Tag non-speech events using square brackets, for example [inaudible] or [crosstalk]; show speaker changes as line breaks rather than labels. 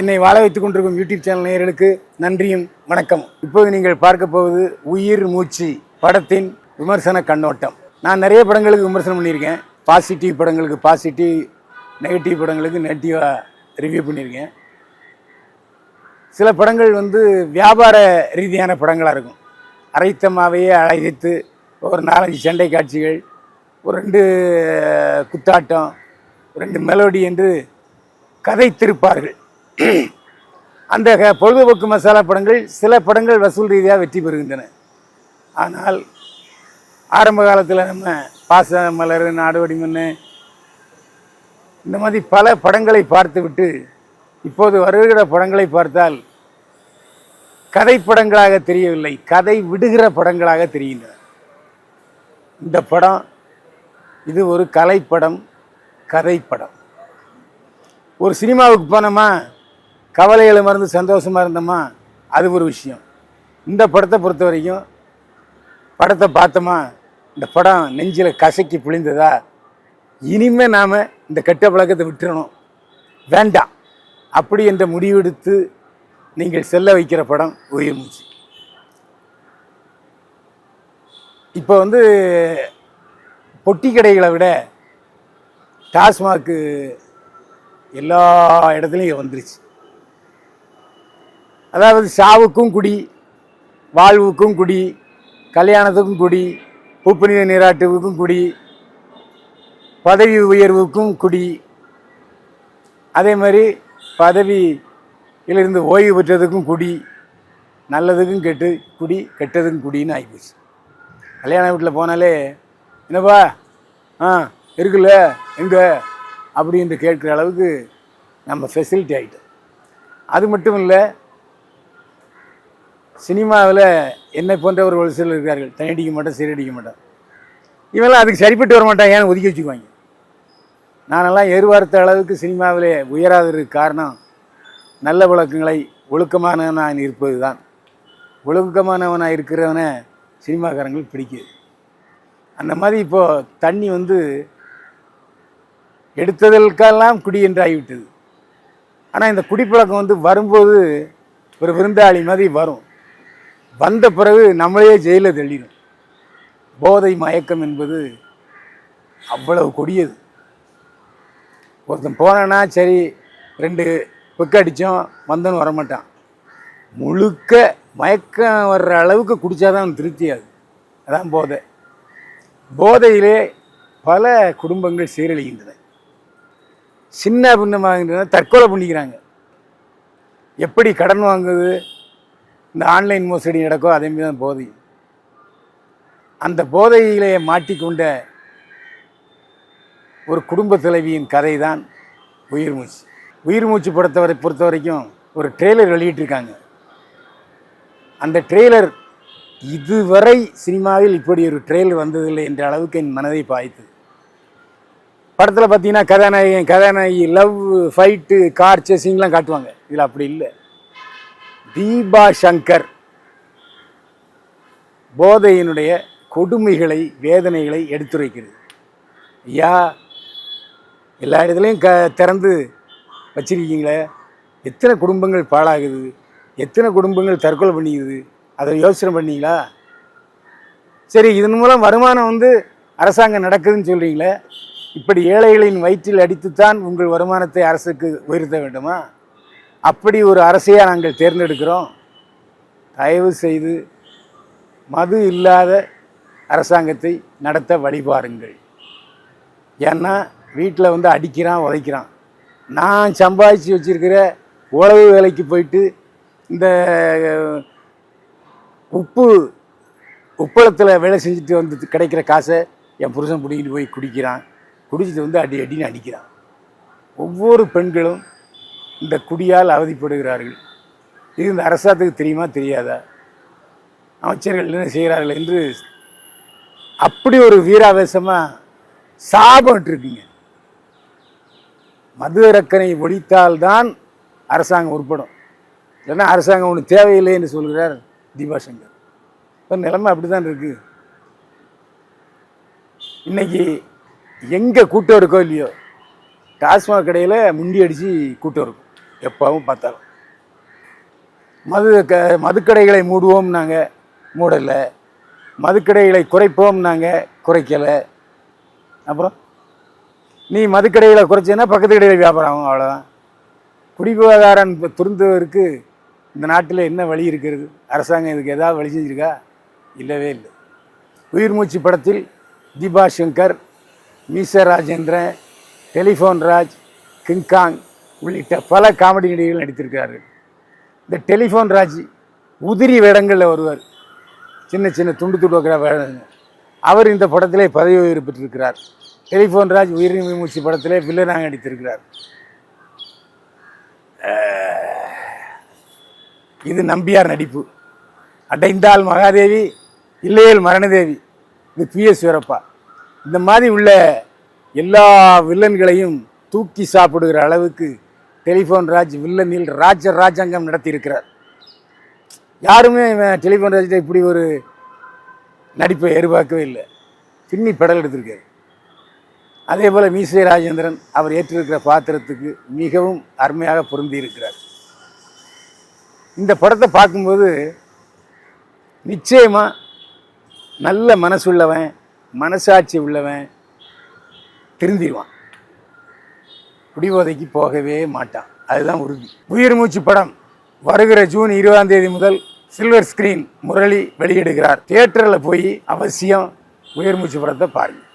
என்னை வாழ வைத்துக் கொண்டிருக்கும் யூடியூப் சேனல் நேயர்களுக்கு நன்றியும் வணக்கம். இப்போது நீங்கள் பார்க்க போவது உயிர் மூச்சு படத்தின் விமர்சன கண்ணோட்டம். நான் நிறைய படங்களுக்கு விமர்சனம் பண்ணியிருக்கேன். பாசிட்டிவ் படங்களுக்கு பாசிட்டிவ் நெகட்டிவ் படங்களுக்கு நெகட்டிவாக ரிவ்யூ பண்ணியிருக்கேன். சில படங்கள் வந்து வியாபார ரீதியான படங்களாக இருக்கும். அரைத்தமாவையே அழைத்து ஒரு நாலஞ்சு சண்டை காட்சிகள் ஒரு ரெண்டு குத்தாட்டம் ரெண்டு மெலோடி என்று கதைத்திருப்பார்கள். [clears throat] அந்த க- பொழுதுபோக்கு மசாலா படங்கள் சில படங்கள் வசூல் ரீதியாக வெற்றி பெறுகின்றன. ஆனால் ஆரம்ப காலத்தில் நம்ம பாச மலர் நாடுவடி மண்ணு இந்த மாதிரி பல படங்களை பார்த்துவிட்டு இப்போது வருகிற படங்களை பார்த்தால் கதை படங்களாக தெரியவில்லை. கதை விடுகிற படங்களாக தெரிகின்றன. இந்த படம் இது ஒரு கலைப்படம் கதைப்படம். ஒரு சினிமாவுக்கு போனோமா கவலைகளை மறந்து சந்தோஷமாக இருந்தோமா? அது ஒரு விஷயம். இந்த படத்தை பொறுத்த வரைக்கும் படத்தை பார்த்தோமா இந்த படம் நெஞ்சில் கசக்கி பிழிந்ததா? இனிமே நாம் இந்த கெட்ட பழக்கத்தை விட்டுறணும். வேண்டாம். அப்படி என்ற முடிவெடுத்து நீங்கள் செல்ல வைக்கிற படம் உயிர் மூச்சு. இப்போ வந்து பொட்டி கடைகளை விட டாஸ்மாக்கு எல்லா இடத்துலையும் வந்துருச்சு. அதாவது சாவுக்கும் குடி வாழ்வுக்கும் குடி கல்யாணத்துக்கும் குடி உப்புநீர் நீராட்டுவுக்கும் குடி பதவி உயர்வுக்கும் குடி. அதே மாதிரி பதவியிலிருந்து ஓய்வு பெற்றதுக்கும் குடி நல்லதுக்கும் கெட்டு குடி கெட்டதுக்கும் குடின்னு ஆகிப்போச்சு கல்யாண வீட்டில் போனாலே என்னப்பா? ஆ இருக்குல்ல எங்கே? அப்படின்ட்டு கேட்குற அளவுக்கு நம்ம ஃபெசிலிட்டி ஆகிட்டோம் அது மட்டும் இல்லை சினிமாவில் என்னை போன்றவர் ஒரு சிலர் இருக்கிறார்கள். தனியடிக்க மாட்டேன் சீரடிக்க மாட்டேன். இவெல்லாம் அதுக்கு சரிப்பட்டு வர மாட்டாங்க ஏன்னு ஒதுக்கி வச்சுக்குவாங்க. நானெல்லாம் எதிர்பார்த்த அளவுக்கு சினிமாவிலே உயராததற்கு காரணம் நல்ல பழக்கங்களை ஒழுக்கமானவனாக இருப்பது தான் ஒழுக்கமானவனாக இருக்கிறவனை சினிமாக்காரங்களுக்கு பிடிக்குது. அந்த மாதிரி இப்போது தண்ணி வந்து எடுத்ததற்கெல்லாம் குடி என்று ஆகிவிட்டது ஆனால் இந்த குடிப்பழக்கம் வந்து வரும்போது ஒரு விருந்தாளி மாதிரி வரும். வந்த பிறகு நம்மளையே ஜெயிலில் தள்ளிடும். போதை மயக்கம் என்பது அவ்வளவு கொடியது. ஒருத்தன் போனேன்னா சரி ரெண்டு பெக்கு அடித்தோம் வந்தன்னு வரமாட்டான். முழுக்க மயக்கம் வர்ற அளவுக்கு குடித்தாதான் திருப்தி அது அதான் போதை. போதையிலே பல குடும்பங்கள் சீரழிகின்றன. சின்ன பின்னமாகின்றன தற்கொலை பண்ணிக்கிறாங்க. எப்படி கடன் வாங்குது இந்த ஆன்லைன் மோசடி நடக்கோ அதே தான் போதை. அந்த போதையிலே மாட்டிக்கொண்ட ஒரு குடும்ப தலைவியின் கதை தான் உயிர் மூச்சு. உயிர் மூச்சு படத்தை பொறுத்த வரைக்கும் ஒரு ட்ரெய்லர் வெளியிட்டிருக்காங்க. அந்த ட்ரெய்லர் இதுவரை சினிமாவில் இப்படி ஒரு ட்ரெய்லர் வந்ததில்லை என்ற அளவுக்கு என் மனதை பாய்த்து படத்தில் பார்த்தீங்கன்னா கதாநாயகன் கதாநாயகி லவ் ஃபைட்டு கார் சேசிங்லாம் காட்டுவாங்க. இதில் அப்படி இல்லை. தீபா சங்கர் போதையினுடைய கொடுமைகளை வேதனைகளை எடுத்துரைக்கிறது. ஐயா எல்லா இடத்துலையும் க திறந்து வச்சிருக்கீங்களே? எத்தனை குடும்பங்கள் பாழாகுது? எத்தனை குடும்பங்கள் தற்கொலை பண்ணிக்குது? அதை யோசனை பண்ணீங்களா? சரி இதன் மூலம் வருமானம் வந்து அரசாங்கம் நடக்குதுன்னு சொல்கிறீங்களே இப்படி ஏழைகளின் வயிற்றில் அடித்துத்தான் உங்கள் வருமானத்தை அரசுக்கு உயர்த்த வேண்டுமா? அப்படி ஒரு அரசையாக நாங்கள் தேர்ந்தெடுக்கிறோம். தயவு செய்து மது இல்லாத அரசாங்கத்தை நடத்த வழிபாருங்கள். ஏன்னா வீட்டில் வந்து அடிக்கிறான் உதைக்கிறான். நான் சம்பாதிச்சு வச்சுருக்கிற உழவு வேலைக்கு போயிட்டு இந்த உப்பு உப்பளத்தில் வேலை செஞ்சுட்டு வந்து கிடைக்கிற காசை என் புருஷன் பிடிக்கிட்டு போய் குடிக்கிறான். குடிச்சிட்டு வந்து அடி அடின்னு அடிக்கிறான். ஒவ்வொரு பெண்களும் இந்த குடியால் அவதிப்படுகிறார்கள். இது இந்த அரசாங்கத்துக்கு தெரியுமா தெரியாதா? அமைச்சர்கள் என்ன செய்கிறார்கள் என்று அப்படி ஒரு வீராவேசமாக சாபம் மது இறக்கனை ஒழித்தால்தான் அரசாங்கம் உருப்படும். இல்லைன்னா அரசாங்கம் ஒன்று தேவையில்லை என்று சொல்கிறார் தீபாசங்கர் இப்போ நிலைமை அப்படி தான் இருக்கு. இன்னைக்கு எங்கே கூட்டம் இருக்கோ இல்லையோ டாஸ்மாக் கடையில் முண்டி அடித்து கூட்டம் இருக்கும் எப்பவும் பார்த்தாலும். மது க மதுக்கடைகளை மூடுவோம் நாங்கள் மூடலை. மதுக்கடைகளை குறைப்போம் நாங்கள் குறைக்கலை. அப்புறம் நீ மதுக்கடைகளை குறைச்சேன்னா பக்கத்து கடையில் வியாபாரம் ஆகும் அவ்வளோதான் குடிபோதாரன் இப்போ இந்த நாட்டில் என்ன வழி இருக்கிறது? அரசாங்கம் இதுக்கு ஏதாவது வழி செஞ்சிருக்கா? இல்லவே இல்லை. உயிர் மூச்சு படத்தில் தீபா சங்கர் மீச ராஜேந்திரன் டெலிஃபோன் ராஜ் கிங்காங் உள்ளிட்ட பல காமெடி நடிகர்கள் நடித்திருக்கிறார்கள். இந்த டெலிஃபோன் ராஜ் உதிரி வேடங்களில் வருவார். சின்ன சின்ன துண்டு துண்டு வைக்கிற அவர் இந்த படத்திலே பதவி உயர்வு பெற்றிருக்கிறார். டெலிஃபோன் ராஜ் உயிர் மூச்சு படத்திலே வில்லனாக நடித்திருக்கிறார். இது நம்பியார் நடிப்பு. அடைந்தால் மகாதேவி இல்லையேல் மரணதேவி. இது பி எஸ் வீரப்பா. இந்த மாதிரி உள்ள எல்லா வில்லன்களையும் தூக்கி சாப்பிடுகிற அளவுக்கு டெலிஃபோன் ராஜ் வில்லனில் ராஜ ராஜாங்கம் நடத்தியிருக்கிறார். யாருமே இவன் டெலிஃபோன் ராஜ்கிட்ட இப்படி ஒரு நடிப்பை எதிர்பார்க்கவே இல்லை. பின்னி படல் எடுத்திருக்காரு. அதே போல் மீசை ராஜேந்திரன் அவர் ஏற்றிருக்கிற பாத்திரத்துக்கு மிகவும் அருமையாக பொருந்தி இருக்கிறார். இந்த படத்தை பார்க்கும்போது நிச்சயமாக நல்ல மனசுள்ளவன் மனசாட்சி உள்ளவன் திருந்திடுவான். குடிபோதைக்கு போகவே மாட்டான். அதுதான் உறுதி. உயிர் மூச்சு படம் வருகிற ஜூன் இருபதாம் தேதி முதல் சில்வர் ஸ்கிரீன் முரளி வெளியிடுகிறார். தியேட்டரில் போய் அவசியம் உயிர் மூச்சு படத்தை பாருங்கள்